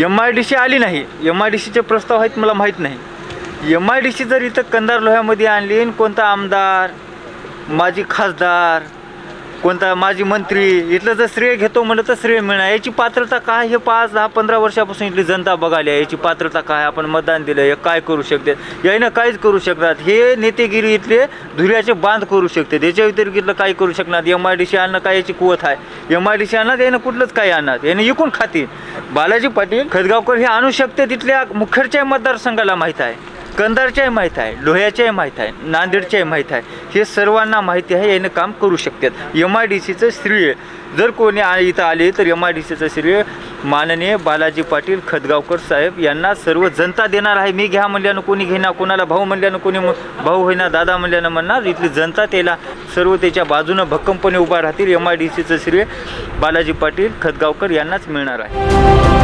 M I D C आली नाही. M I D सीचे प्रस्ताव आहेत मला माहीत नाही. एम आय डी सी जर इथं कंदार लोह्यामध्ये आणली कोणता आमदार माजी खासदार कोणता माजी मंत्री इथलं जर श्रेय घेतो म्हणलं तर श्रेय मिळणार. याची पात्रता काय? हे पाच दहा पंधरा वर्षापासून इथली जनता बघाली आहे. याची पात्रता काय? आपण मतदान दिलं हे काय करू शकते? यानं काहीच करू शकतात हे नेतेगिरी इथले धुऱ्याचे बांध करू शकते. याच्या व्यतिरिक्त इथलं काही करू शकणार. एम आय डी सी आणणं काय याची कुवत आहे? एम आय डी सी आणणार यानं कुठलंच काही आणणार. यानं इकून खातील बालाजी पाटील खदगावकर हे आणू शकते तिथल्या मुखेडच्या मतदारसंघाला माहीत आहे. कंधारच्याही माहीत आहे लोह्याच्याही माहीत आहे नांदेडच्याही माहीत आहे. हे सर्वांना माहिती आहे यानं काम करू शकतात. एम आय डी सीचं श्रेय. जर कोणी आ- इथं आले तर एम आय डी सीचं श्रेय माननीय बालाजी पाटील खदगावकर साहेब यांना सर्व जनता देणार आहे. मी घ्या म्हणल्यानं कोणी घेणार कोणाला भाऊ म्हणल्यानं कोणी भाऊ होईना दादा म्हणल्यानं म्हणणार. इथली जनता त्याला सर्व त्याच्या बाजूनं भक्कमपणे उभा राहतील. एम आय डी सीचं श्रेय बालाजी पाटील खदगावकर यांनाच मिळणार आहे.